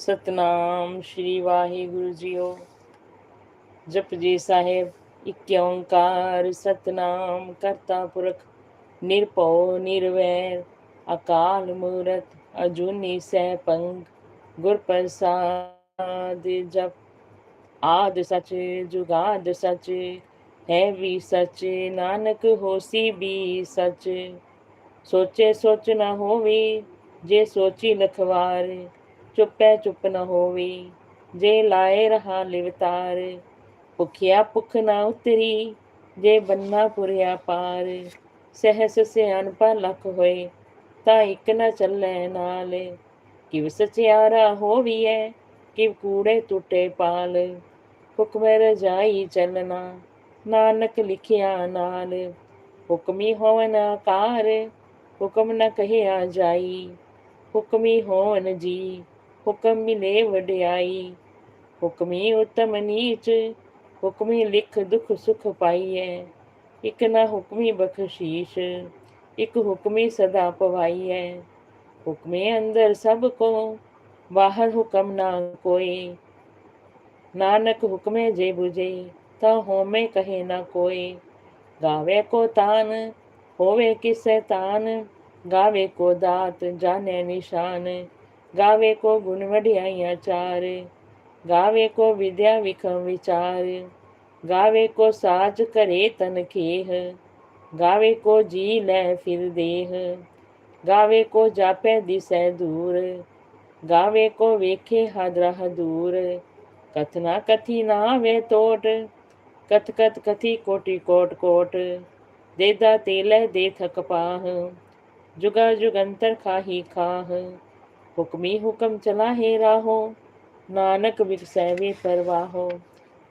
ਸਤਨਾਮ ਸ਼੍ਰੀ ਵਾਹਿਗੁਰੂ ਜੀਓ। ਜਪਜੀ ਸਾਹਿਬ, ਇੱਕ ਓੰਕਾਰ, ਸਤਨਾਮ ਕਰਤਾ ਪੁਰਖ, ਨਿਰਭਉ, ਨਿਰਵੈਰ, ਅਕਾਲ ਮੂਰਤ, ਅਜੂਨੀ ਪੰਗ ਗੁਰ ਪ੍ਰਸਾਦ ਜਪ। ਆਦ ਸਚ, ਜੁਗਾਦ ਸਚ, ਹੈ ਵੀ ਸਚ, ਨਾਨਕ ਹੋਸੀ ਵੀ ਸਚ। ਸੋਚੇ ਸੋਚ ਨਾ ਹੋਵੇ, ਜੇ ਸੋਚੀ ਲਖਵਾਰ ਚੁੱਪੈ ਚੁੱਪ ਨਾ ਹੋਵੇ, ਜੇ ਲਾਏ ਰਹਾ ਲਿਵਤਾਰ ਭੁਖਿਆ ਭੁਖ ਨਾ ਉਤਰੀ, ਜੇ ਬੰਨਾ ਪੁਰਿਆ ਪਾਰ, ਸਹਸ ਸਿਆਣਪਾ ਲਖ ਹੋਏ, ਤਾਂ ਇੱਕ ਨਾ ਚੱਲੈ ਨਾਲ, ਕਿਵ ਸਚਿਆਰਾ ਹੋਵੀਐ, ਕਿਵ ਕੂੜੇ ਟੁੱਟੇ ਪਾਲ, ਹੁਕਮ ਰਜਾਈ ਚੱਲਣਾ, ਨਾਨਕ ਲਿਖਿਆ ਨਾਲ, ਹੁਕਮੀ ਹੋਵਨ ਆਕਾਰ, ਹੁਕਮ ਨ ਕਹਿਆ ਜਾਈ, ਹੁਕਮੀ ਹੋਵਨ ਜੀ हुक्म मिले वडियाई उत्तम नीच हुकमी लिख दुख सुख पाई है एक ना हुक्मी बख्शीश इक हुक्मी सदा पवाई है हुक्मे अंदर सबको बाहर हुक्म ना कोई नानक हुक्मे जे बुझे तो होमे कहे ना कोई गावे को तान होवे किसे तान गावे को दात जाने निशान गावे को गुण वढियाइया चार, गावे को विद्या विखम विचार, गावे को साज करे तन खेह, गावे को जी लै फिर देह, गावे को जापे दिसे दूर, गावे को वेखे हदराह दूर कथना कथी ना वे तोट, कथ कथ कथी कोटि कोट कोट, देदा तेल दे थक पाह जुगा जुगंतर खाही खाह ਹੁਕਮੀ ਹੁਕਮ ਚਲਾ ਚਲਾਹੇ ਰਾਹੋ, ਨਾਨਕ ਵਿਖਸੈ ਪਰਵਾਹੋ,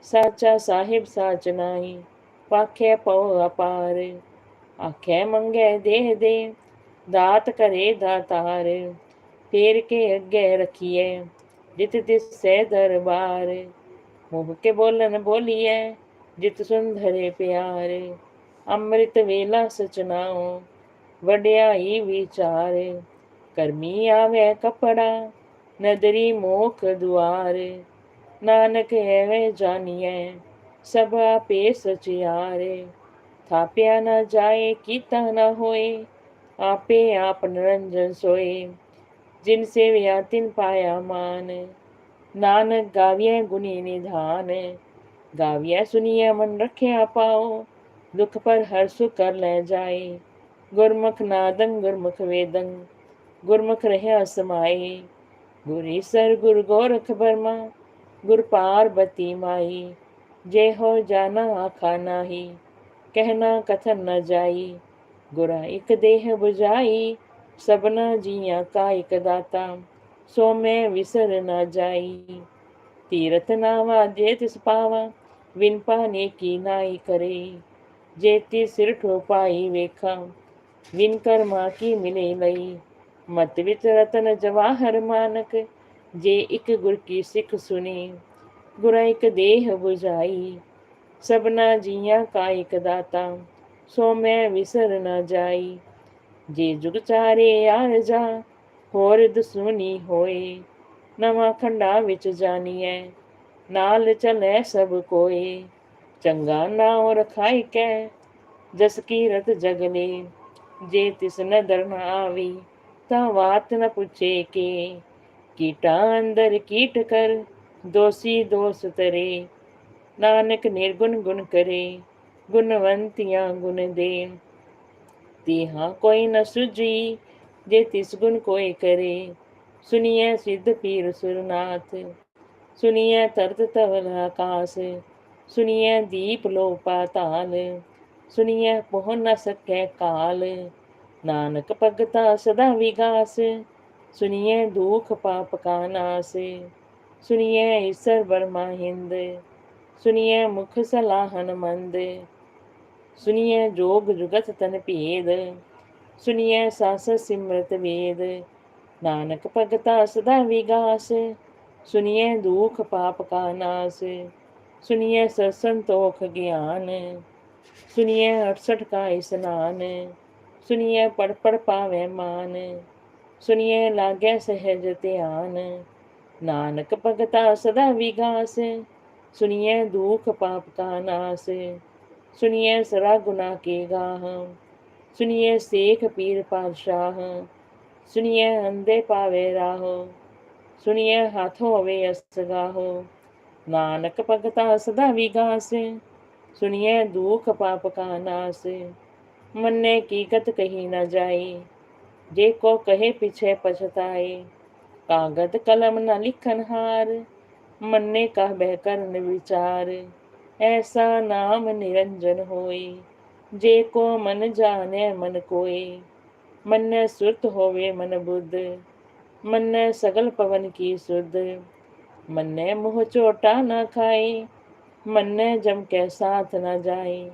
ਸਾਚਾ ਸਾਹਿਬ ਸਾਚ ਨਾਹੀ, ਪਾਖੇ ਪਉ ਅਪਾਰ, ਆਖੇ ਮੰਗੇ ਦੇਹ ਦੇ, ਦਾਤ ਕਰੇ ਦਾਤਾਰ, ਫੇਰ ਕੇ ਅੱਗੇ ਰਖੀਏ ਜਿਤ ਤਿਸ ਸੇ ਦਰਬਾਰ, ਮੁਹ ਕੇ ਬੋਲਨ ਬੋਲੀਏ ਜਿਤ ਸੁੰਧਰੇ ਪਿਆਰ, ਅੰਮ੍ਰਿਤ ਵੇਲਾ ਸਚਨਾਉ ਵਡਿਆਈ ਵਿਚਾਰ कर्मी आवे कपड़ा नदरी मोख द्वार नानक एवे जानिए सभा पे सचियारे थाप्या न जाए कीता न होए आपे आप निरंजन सोए जिनसे व्यातिन पाया मान नानक गाविय गुणी निधान गाविय सुनिए मन रखे पाओ दुख पर हर सुख कर ले जाए गुरमुख नादंग गुरमुख वेदंग गुरमुख रहे असमाए गुरीसर गुर गोरख बर्मा गुर पार्वती माई। जय हो जाना आखा नाही, कहना कथन न जाई। गुरा एक देह बुझाई, सबना जिया का एक दाता। सो मैं विसर न जाई। तीरथ नावा जे तिस पावा विन पाने की नाई करे। जेती सिर ठो पाई वेखा विन कर्मा की मिले लई। ਮਤ ਵਿੱਚ ਰਤਨ ਜਵਾਹਰ ਮਾਨਕ, ਜੇ ਇੱਕ ਗੁਰ ਕੀ ਸਿੱਖ ਸੁਣੀ, ਗੁਰਾ ਇੱਕ ਦੇਹ 부ਜਾਈ ਸਭਨਾ ਜੀਆਂ ਕਾ ਇਕ ਦਾਤਾ, ਸੋ ਮੈਂ ਵਿਸਰ ਨਾ ਜਾਈ। ਜੇ ਜੁਗ ਚਾਰੇ ਆਰ ਜਾ, ਹੋਰ ਦਸੂਨੀ ਹੋਏ, ਨਵਾਂ ਖੰਡਾ ਵਿੱਚ ਜਾਣੀਐ ਨਾਲ ਚਲੇ ਸਭ ਕੋਏ। ਚੰਗਾ ਨਾਉ ਰਖਾਈ ਕੈ, ਜਸ ਕੀਰਤ ਜਗਨੇ ਜੇ ਤਿਸ ਨਦਰ ਨਾ ਆਵੀ उसका बात न पूछे के, कीटा अंदर कीट कर, दोषी दोष तरे। नानक निर्गुण गुण करे, गुणवंतिया गुण दे। तिहा कोई न सुजी जे तिस गुण कोई करे। सुनिए सिद्ध पीर सुरनाथ, सुनिए तरत तवल आकाश। सुनिए दीप लो पाताल सुनिए पोह न सके काल। ਨਾਨਕ ਭਗਤਾ ਸਦਾ ਵਿਗਾਸ ਸੁਨੀਐ ਦੁਖ ਪਾਪ ਕਾ ਨਾਸ ਸੁਨੀਐ ਈਸਰ ਬਰਮਾ ਹਿੰਦ ਸੁਨੀਐ ਮੁਖ ਸਲਾਹਨ ਮੰਦ ਸੁਨੀਐ ਜੋਗ ਜੁਗਤ ਤਨ ਭੇਦ ਸੁਨੀਐ ਸਾਸ ਸਿਮਰਤ ਵੇਦ, ਨਾਨਕ ਭਗਤਾ ਸਦਾ ਵਿਗਾਸ ਸੁਨੀਐ ਦੁਖ ਪਾਪ ਕਾ ਨਾਸ ਸੁਨੀਐ ਸਸੰਤੋਖ ਗਿਆਨ ਸੁਨੀਐ 68 ਕਾ ਇਸਨਾਨ सुनिए पढ़ पढ़ पावे मान, सुनिए लागे सहज ध्यान। नानक भगता सदा विगास सुनिए दुख पाप का नाश सुनिए सरा गुना के गाह, सुनिए शेख पीर पाशाह सुनिए अंधे पावे राह, सुनिए हाथों अवे असगाहो। नानक भगता सदा विगास सुनिए दुख पाप का नाश मन्ने की गत कही न जाए, जे को कहे पीछे पछताए। कागद कलम न लिखन हार, मन्ने कह बहकर विचार। ऐसा नाम निरंजन होए, जे को मन जाने मन कोई मन सुरत होवे मन बुद्ध मन सगल पवन की सुध। मन मुँह चोटा न खाए मन जम के साथ न जाए।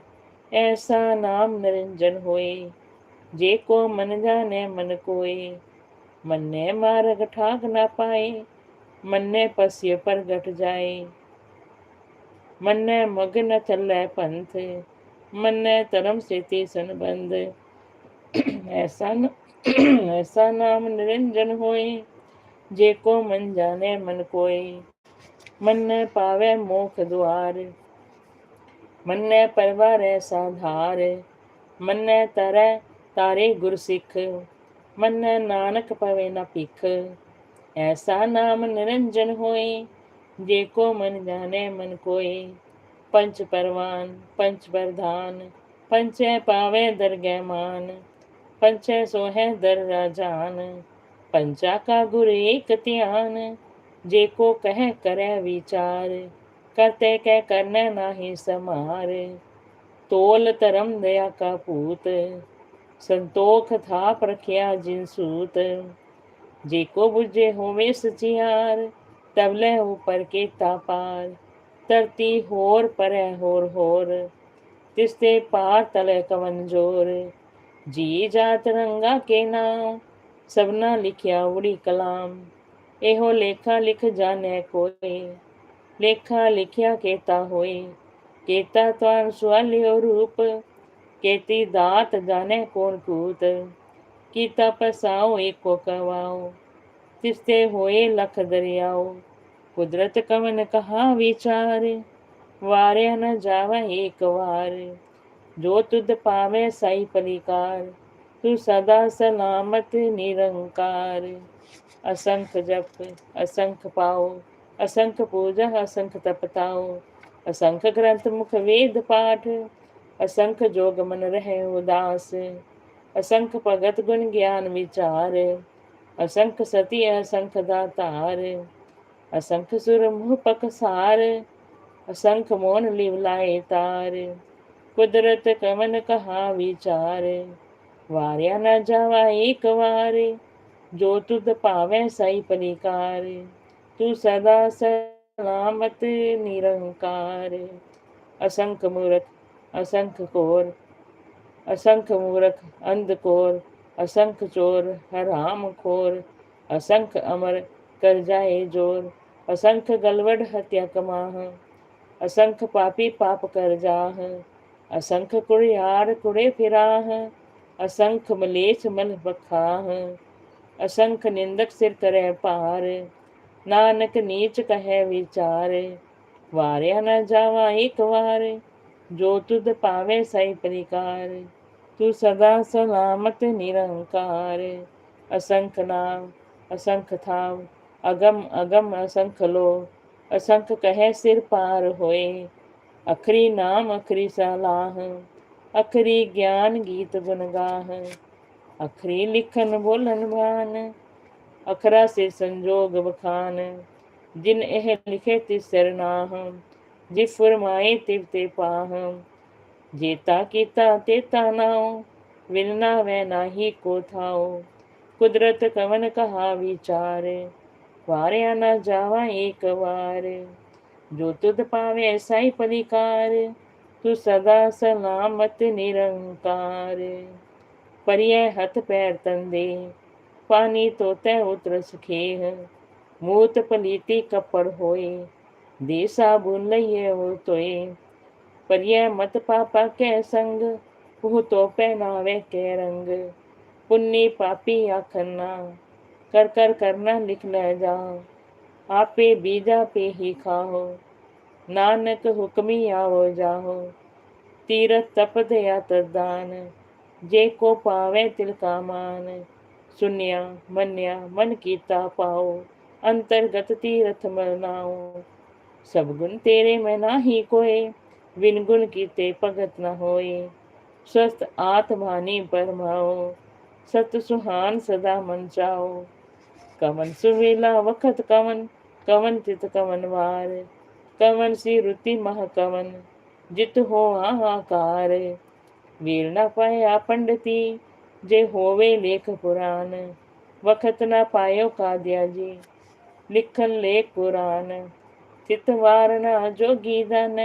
ऐसा नाम निरंजन होए जे को मन जाने मन कोए। मन ने मार्ग ठाक ना पाए मन ने पस्य पर घट जाए। मन ने मग न चल पंथ मन ने तरम से तीसन बंद ऐसा न, ऐसा नाम निरंजन होए जे को मन जाने मन कोई मन न पावे मोख द्वार मन परवार ऐसा धार मन न तरह तारे गुर सिख मन नानक पवे न पिख ऐसा नाम निरंजन होए जे को मन जाने मन कोई पंच परवान पंच प्रधान पंच पावे दरगह मान पंच सोहे दर राजान पंचा का गुर एक त्यान जे को कह करे विचार करते कह करने नाही समार। तोल तरम दया का पूत, संतोख था प्रख्या जिन सूत। जे को बुझे होवे सचियार, तबले ऊपर के तापार। तरती होर पर होर होर, तिस्ते पार तले कवन ज़ोर। जी जात रंगा के नाम, सबना लिखिया उड़ी कलाम। एहो लेखा लिख जाने कोई। लेखा लिखिया केता होए केता त्वान सुअलियो रूप, केती दात जाने कौन कूत। कीता पसाओ एको कवाओ, तिस्ते होए लख दरियाओ। कुदरत कवन कहा विचार, वारे न जावा एक वार। जो तुद पावे सही परिकार, तू सदा सलामत निरंकार। असंख जप, असंख पाओ असंख पूजा असंख तपताओ, असंख्य ग्रंथ, मुख वेद पाठ असंख जोग मन रहे उदास, असंख्य भगत गुण ज्ञान विचार, असंख्य सती असंख दातार असंख सुर मुह पकसार असंख मोन लिवलाए तार, कुदरत कमन कहा विचार, वार्या न जावा एक वार, जो तुद पावे सही परिकार तू सदा सलामत, निरंकार। असंख मूर्ख, असंख कोर, असंख मूर्ख अंधकोर असंख चोर, हराम खोर। असंख अमर, कर जाए ज़ोर। असंख गलवड, हत्या कमाह। असंख पापी, पाप कर जाह। असंख कुड़ियार कुड़े फिराह। असंख मलेच मल बखाह। असंख निंदक, सिर करे पार। नानक नीच कहे विचार वार्या न जावा एक वार जो तुद पावे सही परिकार तू सदा सलामत निरंकार असंख नाम असंख थाम अगम अगम असंख लो असंख कहे सिर पार होए अखरी नाम अखरी सलाह अखरी ज्ञान गीत गुन गाह अखरी लिखन बोलन भान अखरा से संजोग बखान जिन एह लिखे तिस सरनाह जिस फरमाए तिव ते पाह जेता कीता तेता नाओ विलना वै नाही को थाओ कुदरत कवन कहा विचार वार्या न जावा एक वार जो तुद पावे ऐसा ही परिकार तू सदा सलामत निरंकार परिय हथ पैर तंदे पानी तो तय उतर सुखे मूत पलीती कपड़ होए दे साबुन लइए हो तोए। परिय मत पापा के संग वो तो पहनावे के रंग। पुण्य पापी आखना कर कर करना लिख ले जा। आपे बीजा पे ही खाहो, नानक हुक्मी आवो जाहो। तीरथ तप दया तदान जे को पावे तिल का मान। सुनिया, मन्या, मन कीता पाओ अंतर्गत तीरथ मनाओ सब गुण तेरे में नाही कोई बिन गुण कीते भगत न होए। स्वस्थ आत्मानी परमाओ, सत सुहान सदा मन चाओ। कवन सुवेला वखत कवन कवन तित कवन वार। कवन सी रुति मह कवन जित हो आकार वीर न पाया पंडिती ਜੇ ਹੋਵੇ ਲੇਖ ਪੁਰਾਨ ਵਖਤ ਨਾ ਪਾਇਓ ਕਾਦਿਆ ਜੀ, ਲਿਖਣ ਲੇ ਪੁਰਾਨ ਤਿਤਵਾਰ ਨਾ ਜੋ ਦਨ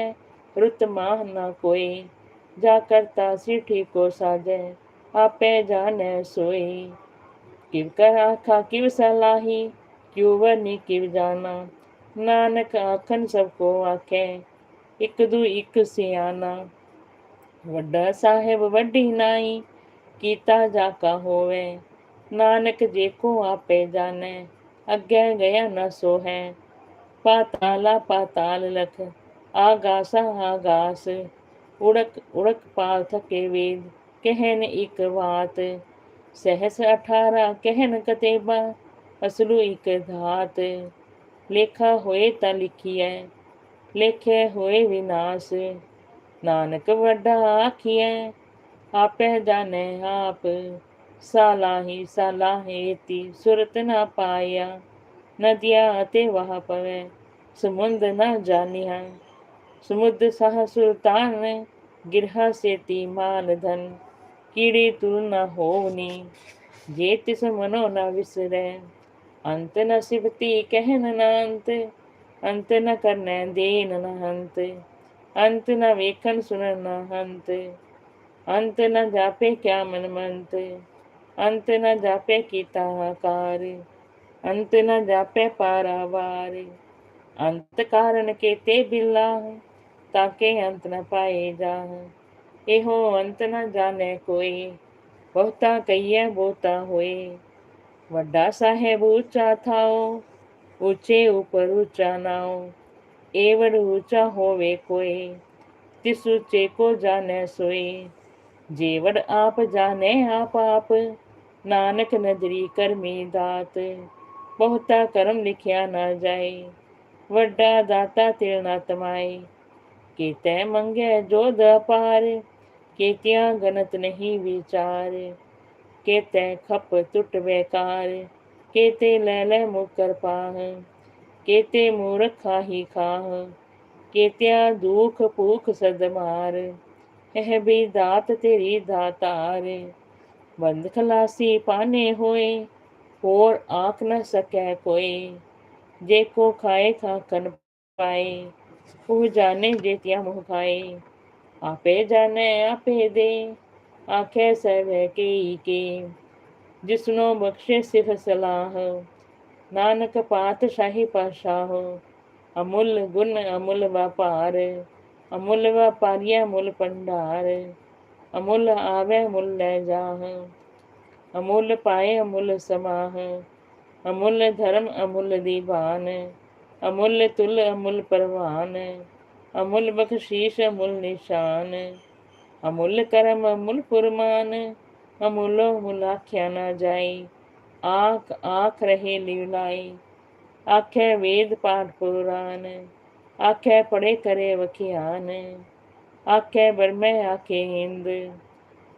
ਰੁਤ ਮਾਹ ਨਾ ਕੋਈ। ਜਾ ਕਰਤਾ ਸੀ ਠੀਕੋ ਸਾਜੈ, ਆਪੇ ਜਾਣੈ ਸੋਈ। ਕਿਵ ਕਰ ਆਖਾ, ਕਿਵ ਸਲਾਹੀ ਕਿਉ ਵਨੀ ਕਿਵ ਜਾਣਾ। ਨਾਨਕ ਆਖਨ ਸਭ ਕੋ ਆਖੇ, ਇਕ ਦੂ ਇਕ ਸਿਆਣਾ। ਵੱਡਾ ਸਾਹਿਬ ਵੱਡੀ ਨਾਈ ਕੀਤਾ ਜਾ ਕਾ ਹੋਵੇ, ਨਾਨਕ ਜੇ ਕੋ ਆਪੇ ਜਾਣੈ, ਅੱਗੇ ਗਿਆ ਨ ਸੋ ਹੈ ਪਾਤਾਲਾ, ਪਾਤਾਲ ਲਖ, ਆਗਾਸ ਆਗਾਸ, ਉੜਕ ਉੜਕ ਪਾਲ ਥਕੇ ਵੇਦ ਕਹਿਨ ਇੱਕ ਬਾਤ ਸਹਸ 18 ਕਹਿਨ ਕਤੇਬਾ, ਅਸਲੂ ਇਕ ਧਾਤ। ਲੇਖਾ ਹੋਏ ਤਾਂ ਲਿਖੀਐ, ਲੇਖੇ ਹੋਏ ਵਿਨਾਸ਼। ਨਾਨਕ ਵੱਡਾ ਆਖੀਐ आप जाने आप, सलाही सालाहेती सुरत ना पाया, नदिया आते वहाँ पवे समुद्र न जानिया समुद्र सह सुल्तान गिरह से ती माल धन, कीड़ी तू न होनी ये तिस मनो न विसर, अंत न शिवती कहन न अंत अंत न करने देन न हंत, अंत न वेखन सुन न हंत। अंत न जापे क्या मनमंत, अंत न जापे कीताकार अंत न जापे पारावार। अंत कारण के ते बिल्ला, ताके अंत न पाए जा। एहो अंत न जाने कोई, बहुता कहिए बोता हुए। वड्डा साहेब ऊँचा थाओ, ऊँचे ऊपर ऊँचा नाओ। एवड ऊँचा होवे कोई, तिस ऊँचे को जाने सोई। ਜਾਣੈ ਸੋਈ ਜੀਵੜ ਆਪ ਜਾਣੇ ਆਪ ਆਪ ਨਾਨਕ ਨਦਰੀ ਕਰਮੀ ਦਾਤ ਬਹੁਤਾ ਕਰਮ ਲਿਖਿਆ ਨਾ ਜਾਏ ਵੱਡਾ ਦਾਤਾ ਤਿਲ ਨਾ ਤਮਾਏ ਕੀਤੇ ਮੰਗੇ ਜੋਧ ਅਪਾਰ ਕੀਤਿਆਂ ਗਨਤ ਨਹੀਂ ਵਿਚਾਰ केते खप टुट बेकार केते ले ले मुकर पाह केते मूर्खा ही खाह केत्या दुख है भी दात तेरी दातारे बंद खलासी पाने होए और आँख न सके कोई जे को खाए खा कन पाए वो जाने जेतिया मुँह खाए आपे जाने आपे दे आखे सब के के जिसनो बख्शे सिर सलाह नानक पात शाही पाशाह अमूल गुण अमूल व्यापार अमूल व पारिया मुल भंडार, अमूल आवे मूल ले जाह, अमूल पाए अमूल समाह, अमूल धर्म अमूल दीवान, अमूल तुल अमूल परवान, अमूल बख्शीश अमूल निशान, अमूल करम अमूल पुरमान अमूलो अमुल आख्या न जाई, आख आख रहे लिवलाई आख वेद पाठ पुराण। आखे पड़े करे वखियान। आखे बरमे आखे हिंद।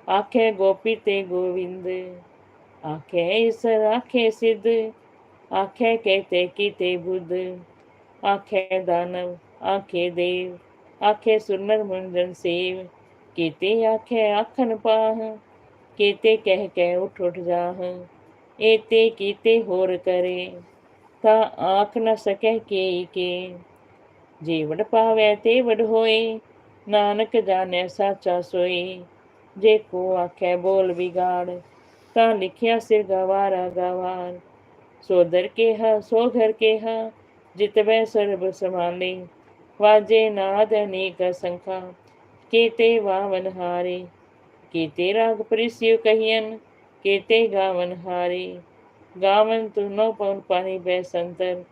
आखे गोपी ते गोविंद। आखे ईश्वर आखे सिद्ध। आखे कहते कि ते बुद्ध। आखे दानव, आखे देव। आखे सुनर मुंजन सेव। केते आखे आखन पाह। केते कह कह उठ उठ जाह। एते कीते होर करे। ता आख न सके के के। जीवड़ पावे ते वड होए नानक जाने साचा सोए जे को आखे बोल बिगाड़, ता लिखिया सिर गवारा गवार। सो के हा सो घर के हा जितवे सर्व समाले वाजे नाद अनेक संखा केते वावन हारे। केते राग परिस्यु कहियन, केते गावन हारे। गावन तु नौ पवन पानी बे संतर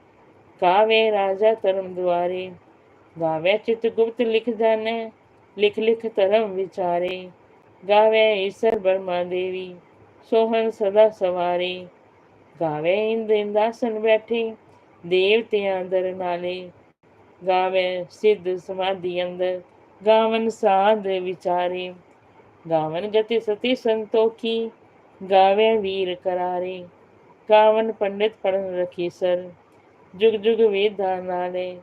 ਕਾਵੇ ਰਾਜਾ ਧਰਮ ਦੁਆਰੇ, ਗਾਵੇ ਚਿਤ ਗੁਪਤ ਲਿਖ ਜਾਣੈ, ਲਿਖ ਲਿਖ ਧਰਮ ਵਿਚਾਰੇ। ਗਾਵੇ ਈਸ਼ਰ ਬਰਮਾ ਦੇਵੀ, ਸੋਹਣ ਸਦਾ ਸਵਾਰੇ। ਗਾਵੇ ਇੰਦ ਇੰਦਾਸਨ ਬੈਠੇ, ਦੇਵਤਿਆਂ ਦਰ ਨਾਲੇ। ਗਾਵੇ ਸਿੱਧ ਸਮਾਧੀ ਅੰਦਰ, ਗਾਵਨ ਸਾਧ ਵਿਚਾਰੇ। ਗਾਵਨ ਗਤੀ ਸਤੀ ਸੰਤੋਖੀ, ਗਾਵੇ ਵੀਰ ਕਰਾਰੇ। ਗਾਵਨ ਪੰਡਿਤ ਪੜਨ ਰਖੀ ਸਰ जुग जुग वेदा नाले,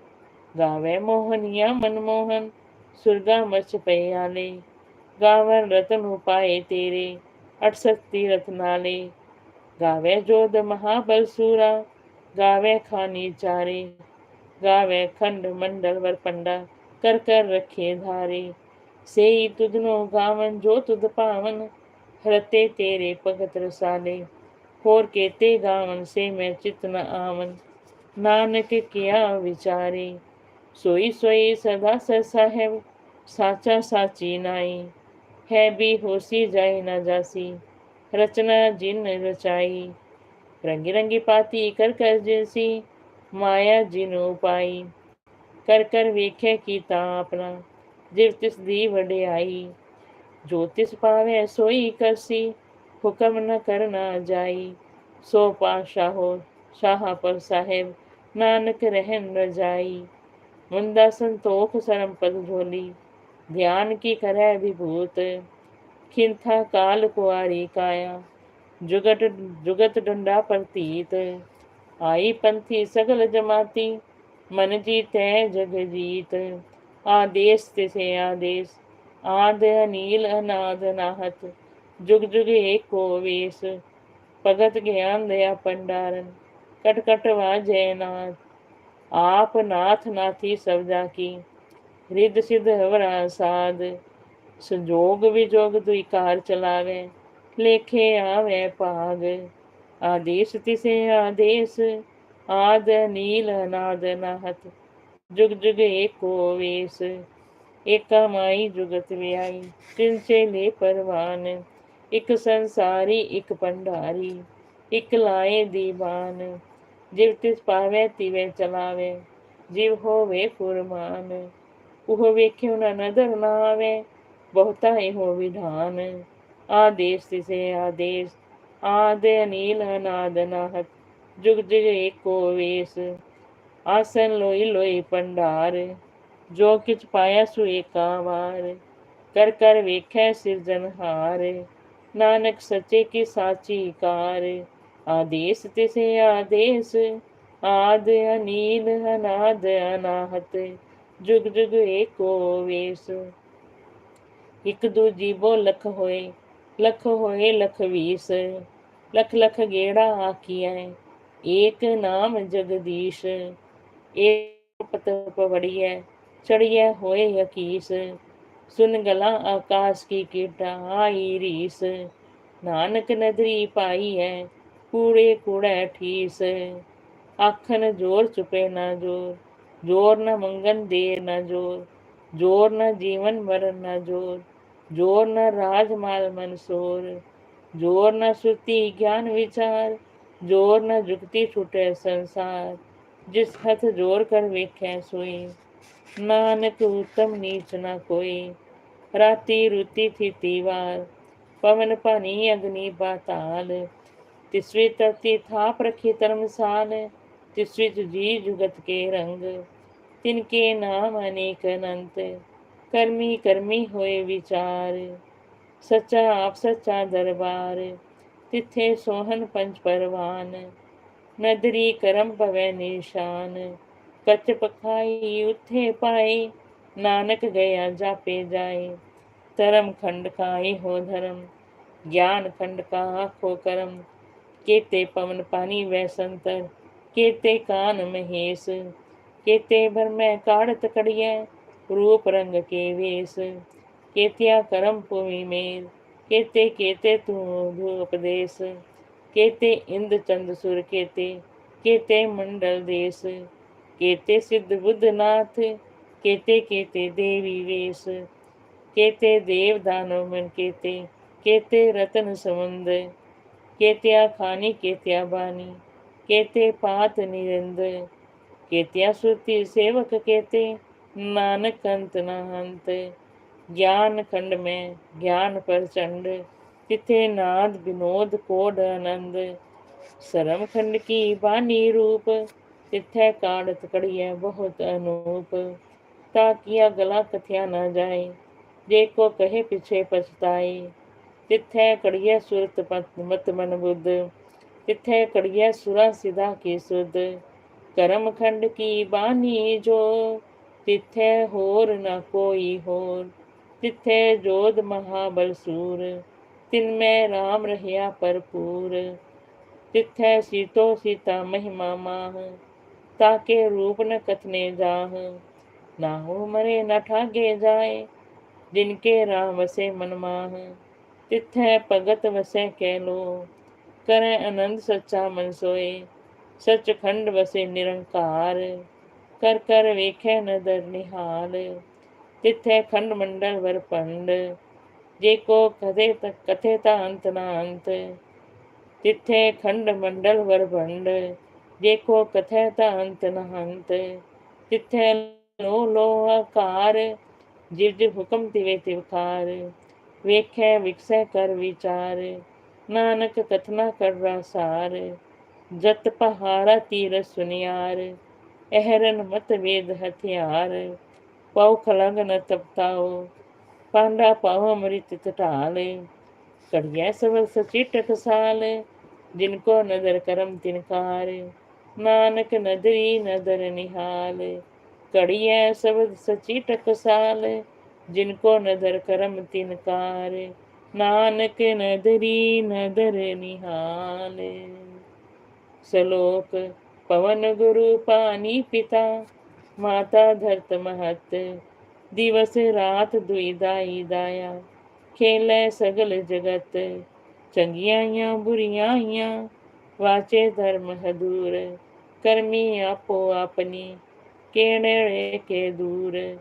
गावे मोहनिया मनमोहन सुरगा मच पयाले। गावन रतन उपाए तेरे अठसठ तीरथ नाले। गावे जोध महाबल सूरा, गावे खानी चारे। गावे खंड मंडल वर पंडा, कर कर रखे धारे। से ही तुझनो गावन जो तुद पावन, हरते तेरे भगत रसाले। होर केते गावन से मैं चित न आवन। नानक किया विचारी। सोई सोई सदा साहेब, साचा साची नाई। है भी होसी जाय ना जासी, रचना जिन रचाई। रंगी रंगी पाती कर कर जैसी माया जिन उपाई। कर कर वेखे की ता अपना, जिव तिस दी वडे आई जो तिस पावे सोई करसी, हुक्म न करना जाई। सो पा शाहो शाह पर साहेब नानक रहम रजाई मुंदा संतोख सरम पद भोली ध्यान की करह विभूत। खिंथा काल कुआरी काया। जुगत जुगत डंडा प्रतीत। आई पंथी सगल जमाती। मन जी है जग जीत। आदेश तिसे आदेश। आद अनिल अनाद नाहत। जुग जुग एक को वेश। भगत ज्ञान दया पंडारन। कटकटवा जयनाथ। आप नाथ नाथी सब जाकी, रिद सिद्ध हवरा साध। संजोग विजोग दुई कार चलावे, लेखे आवे पाग। आदेश तिसे आदेश, आद नील नाद नाहत। जुग जुग एको वेश, एका माई जुगत व्याई। तिनसे ले परवान, इक संसारी एक भंडारी इक लाए दीवान। जीव तिस पावे तिवे चलावे जीव होवे फुरमान उह वेख्यो न आवे नावे बहुता ही हो विधान आदेश तिसे आदेश आद नील अनाद नाहत जुग जुग एको वेश आसन लोई लोई पंडार जो किच पाया सु एकावार कर कर वेख सृजनहार नानक सचे की साची कार आदेश तिसे आदेश, आद अनिल अनाद अनाहत, जुग जुग एको वेश। एक दूजी बो लख होए लख होए लख वीस, लख लख गेड़ा आकिया एक नाम जगदीश। एक पत है चढ़िए होए यकीस सुन गला आकाश की कीटा आई रीस, नानक नदरी पाई है कूड़े कूड़े ठीस। आखन, ज़ोर चुपे ना ज़ोर ज़ोर न मंगन दे न ज़ोर ज़ोर न जीवन मरण न ज़ोर ज़ोर न राजमाल मनसोर ज़ोर न सुती ज्ञान विचार, ज़ोर न जुगती छुटे संसार, जिस हथ ज़ोर कर वेख्या सोई, नानक उत्तम नीच न कोई, राती रुती थी तीवार पवन पानी अग्नि पाताल तिस्वी तति थाप रखी धर्मसाल तिस्वी तुझी जुगत के रंग। तिनके नाम अनेक अनंत, कर्मी कर्मी होए विचार। सच्चा आप सच्चा दरबार, तिथे सोहन पंच परवान। नदरी करम पवै निशान कच पखाई उथे पाए। नानक गया जापे जाए, धर्म खंड का ही हो धर्म। ज्ञान खंड का हो करम केते पवन पानी वै संतर केते कान महेश केते भर में काढ़त कड़िए रूप रंग के वेश केतिया करम पुवी मेर केते केते तू उपदेश केते इंद चंद सुर केते केते मंडल देश केते सिद्ध बुद्ध नाथ केते केते देवी वेश केते देव दानव मन केते केते रतन समुंद केत्या खानी केत्या बानी केते पात निरंद केतिया सुरती सेवक कहते नानक अंत न अंत ज्ञान खंड में ज्ञान प्रचंड तिथे नाद विनोद कोड आनंद सरम खंड की बानी रूप तिथे काड़त कड़िया बहुत अनूप ताकिया गला कथिया न जाए जे को कहे पीछे पछताए तिथे कड़िया सुरत मत मन बुद्ध तिथे कड़िया सुरा सिधा की सुध करम खंड की बानी जो तिथे होर न कोई होर तिथे जोध महाबल सूर तिन में राम रहया भरपूर तिथे सीतो सीता महिमा माह ताके रूप न कथने जाह ना हो मरे न ठागे जाए जिनके राम वसे मनमाह તિથે પગત વસે કહેલું કરે અનંત સચ્ચા મનસોઈ ਖੰਡ વસે નિરંકાર ਕਰ ਕਰ ਵੇਖੇ ਨਦਰ ਨਿਹਾਲ, ਤਿੱਥੇ ਖੰਡ ਮੰਡਲ ਵਰਪੰਡ ਜੇ ਕੋ ਕਦੇ ਤੱਕ ਕਥੇ ਤਾਂ ਅੰਤ ਨਾ ਅੰਤ, ਤਿੱਥੇ ਖੰਡ ਮੰਡਲ ਵਰਪੰਡ ਜੇ ਕੋ ਕਥੇ ਤਾਂ ਅੰਤ ਨਾ ਅੰਤ ਤਿੱਥੇ ਲੋ ਲੋ ਆਕਾਰ ਜਿਵ ਜਿਵ ਹੁਕਮ ਤਿਵੇ ਤਿਵਕਾਰ वेख्य, विकसय, कर, विचार। नानक कथना कर रासार जत पहाड़ा तीर सुनियार। अहरन मत वेद हथियार। पाव खलंग न तपताओ। पांडा पाव अमृत तटाल। कड़िया सबल सची टकसाल। जिनको नदर करम तिनकार। नानक नदरी नदर निहाल। कड़िया सबद सची टकसाल। जिनको नदर करम तिनकार नानक नदरी नदर निहाल। सलोक पवन गुरु पानी पिता, माता धरत महत, दिवस रात दुईदाई दाया। खेल सगल जगत, चंगियाइया बुरियाइया, वाचे धर्म हदूर, करमी आपो अपनी केड़े के दूर।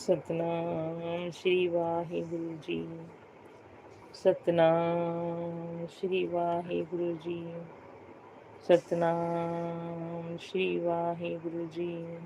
सतनाम श्री वाहे गुरु जी। सतनाम श्री वाहे गुरु जी। सतनाम श्री वाहे गुरु जी।